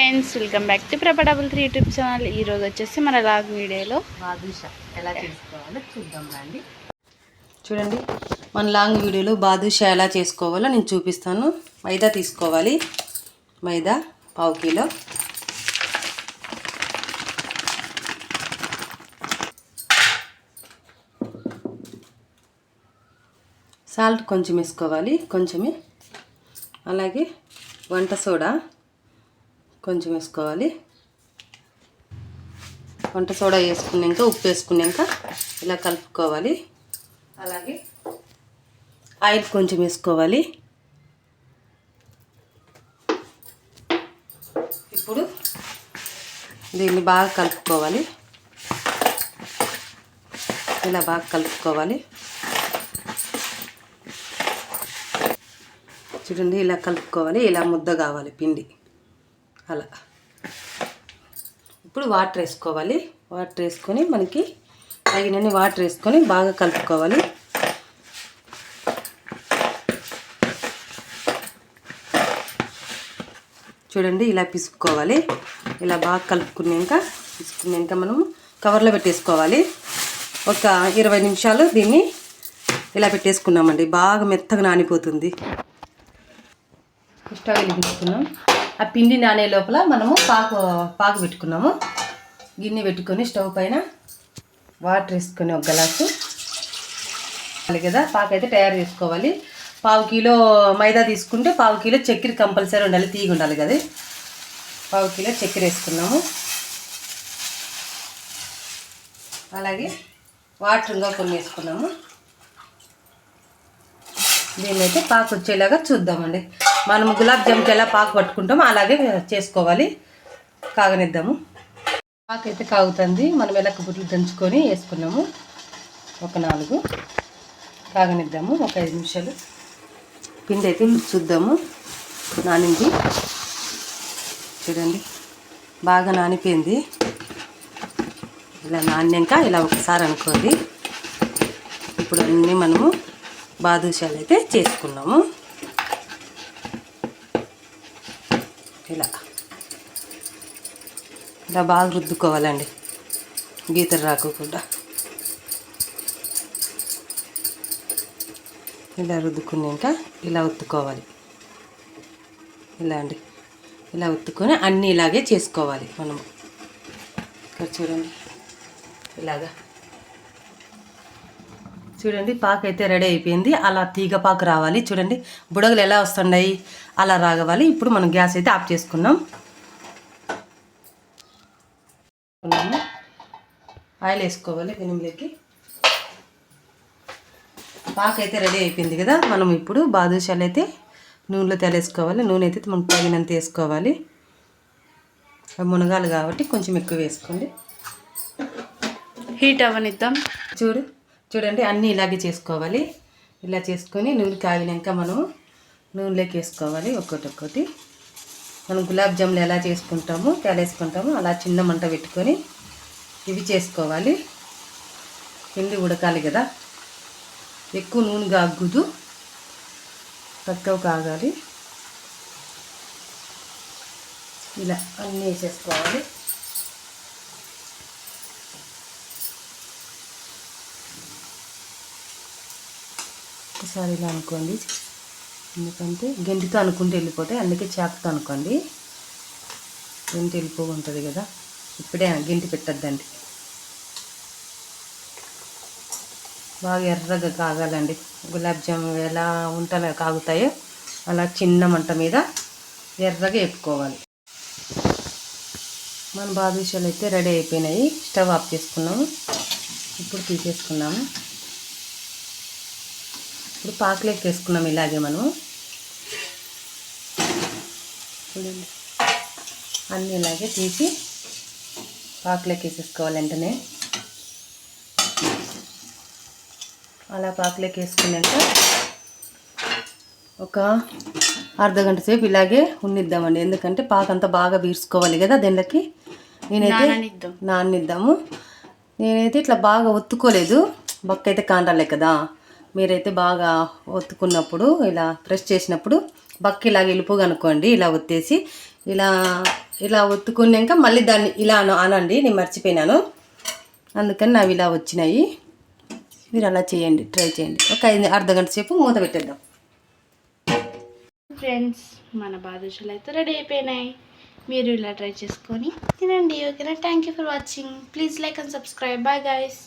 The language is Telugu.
Friends welcome back to Prabha double three YouTube channel. ఈ రోజు వచ్చేసి మన లాగ్ వీడియోలో బాదుషా ఎలా చేసుకోవాలో చూద్దాం రండి. చూడండి మన లాంగ్ వీడియోలో బాదుషా ఎలా చేసుకోవాలో నేను చూపిస్తాను. మైదా తీసుకోవాలి. మైదా పావు కిలో. సాల్ట్ కొంచెం వేసుకోవాలి కొంచెమే. అలాగే వంట సోడా. కొంచెం వేసుకోవాలి. వంట సోడా వేసుకున్నాక ఉప్పు వేసుకున్నాక ఇలా కలుపుకోవాలి. అలాగే. ఆయిల్ కొంచెం వేసుకోవాలి. ఇప్పుడు దీన్ని బాగా కలుపుకోవాలి. ఇలా బాగా కలుపుకోవాలి. చూడండి ఇలా కలుపుకోవాలి. ఇలా ముద్ద కావాలి పిండి. అలా. ఇప్పుడు వాటర్ వేసుకోవాలి. వాటర్ వేసుకొని మనకి తగినన్ని వాటర్ వేసుకొని బాగా కలుపుకోవాలి. చూడండి ఇలా పిసుక్కోవాలి. ఇలా బాగా కలుపుకున్నాక పిసుకున్నాక మనము కవర్లో పెట్టేసుకోవాలి. ఒక ఇరవై నిమిషాలు దీన్ని ఇలా పెట్టేసుకున్నామండి. బాగా మెత్తగా నానిపోతుంది. స్టవ్ వెలిగించుకున్నాం ఆ పిండి నానే లోపల మనము పాకు పాకు పెట్టుకున్నాము. గిన్నె పెట్టుకొని స్టవ్ పైన వాటర్ వేసుకొని ఒక గ్లాసు. అలాగే కదా పాకు అయితే తయారు చేసుకోవాలి. పావు కిలో మైదా తీసుకుంటే పావు కిలో చక్కెర కంపల్సరీ ఉండాలి తీగ ఉండాలి కదా. పావు కిలో చక్కెర వేసుకున్నాము. అలాగే వాటర్ ఇంకా కొన్ని వేసుకున్నాము. దీన్ని అయితే పాకు వచ్చేలాగా చూద్దామండి. మనం గులాబ్ జామ్కి ఎలా పాకు పట్టుకుంటామో అలాగే చేసుకోవాలి. కాగనిద్దాము. పాకు అయితే కాగుతుంది. మనం ఎలక బుట్లు దంచుకొని వేసుకున్నాము. ఒక నాలుగు. కాగనిద్దాము. ఒక ఐదు నిమిషాలు. పిండి అయితే చూద్దాము. నానింది. చూడండి. బాగా నానిపోయింది. ఇలా నాణ్యంక ఇలా ఒకసారి అనుకోండి. ఇప్పుడు అన్నీ మనము బాదుషాలు అయితే చేసుకున్నాము. ఇలా. ఇలా బాగా రుద్దుకోవాలండి. గీతలు రాకుండా ఇలా రుద్దుకున్నాక ఇలా ఉత్తుకోవాలి ఇలా అండి. ఇలా ఉత్తుకొని అన్నీ ఇలాగే చేసుకోవాలి మనము. ఇక్కడ చూడండి. ఇలాగా. చూడండి పాకు అయితే రెడీ అయిపోయింది. అలా తీగ పాకు రావాలి. చూడండి బుడగలు ఎలా వస్తున్నాయి అలా రాగవాలి ఇప్పుడు మనం గ్యాస్ అయితే ఆఫ్ చేసుకున్నాం. ఆయిల్ వేసుకోవాలి పెనుములకి పాకు అయితే రెడీ అయిపోయింది కదా. మనం ఇప్పుడు బాదుషాలు అయితే నూనెలో తెలేసుకోవాలి. నూనె అయితే మనం తగినంత వేసుకోవాలి. మునగాలి కాబట్టి కొంచెం ఎక్కువ వేసుకోండి. హీట్ అవనిద్దాం చూడు. చూడండి అన్నీ ఇలాగే చేసుకోవాలి. ఇలా చేసుకొని నూనె కాగినాక మనము నూనెలోకి వేసుకోవాలి ఒక్కొక్కటి. ఒక్కటి మనం గులాబ్ జాములు ఎలా చేసుకుంటామో వేసుకుంటామో అలా చిన్న మంట పెట్టుకొని ఇవి చేసుకోవాలి. పిండి ఉడకాలి కదా. ఎక్కువ నూనె కాగ్గుదు తక్కువ కాగాలి. ఇలా అన్నీ వేసేసుకోవాలి. ఒకసారి ఇలా అనుకోండి. ఎందుకంటే గెంటితో అనుకుంటే వెళ్ళిపోతాయి. అందుకే చేపతో అనుకోండి. గెంటి వెళ్ళిపోకుంటుంది కదా. ఇప్పుడే గెంటి పెట్టద్దండి. బాగా ఎర్రగా కాగాలండి. గులాబ్ జామ్ ఎలా ఉంటాయో కాగుతాయో అలా చిన్న మంట మీద ఎర్రగా వేపుకోవాలి. మన బాదుషాలు అయితే రెడీ అయిపోయినాయి. స్టవ్ ఆఫ్ చేసుకున్నాము. ఇప్పుడు తీసేసుకున్నాము ఇప్పుడు పాకులోకి వేసుకున్నాం ఇలాగే మనం చూడండి. అన్నీ ఇలాగే తీసి పాకులోకి వేసేసుకోవాలి వెంటనే. అలా పాకులోకి వేసుకున్నాక ఒక అర్ధ గంట సేపు ఇలాగే ఉన్నిద్దామండి. ఎందుకంటే పాకంతా బాగా పీల్చుకోవాలి కదా దీనికి నేనైతే నాననిద్దాం. నాన్నిద్దాము. నేనైతే ఇట్లా బాగా ఒత్తుకోలేదు. బొక్క అయితే కాండాలే కదా. మీరైతే బాగా ఒత్తుకున్నప్పుడు ఇలా ప్రెస్ చేసినప్పుడు బక్క ఇలా వెళ్ళిపోగా అనుకోండి ఇలా ఒత్తేసి. ఇలా ఇలా ఒత్తుకున్నాక మళ్ళీ దాన్ని ఇలా అనండి నేను మర్చిపోయినాను. అందుకని నావి ఇలా వచ్చినాయి. మీరు అలా చేయండి ట్రై చేయండి. ఒక ఐదు అర్ధ గంట సేపు మూత పెట్టేద్దాం. ఫ్రెండ్స్ మన బాదుషాలు అయితే రెడీ అయిపోయినాయి. మీరు ఇలా ట్రై చేసుకొని తినండి ఓకేనా? Thank you for watching please like and subscribe bye guys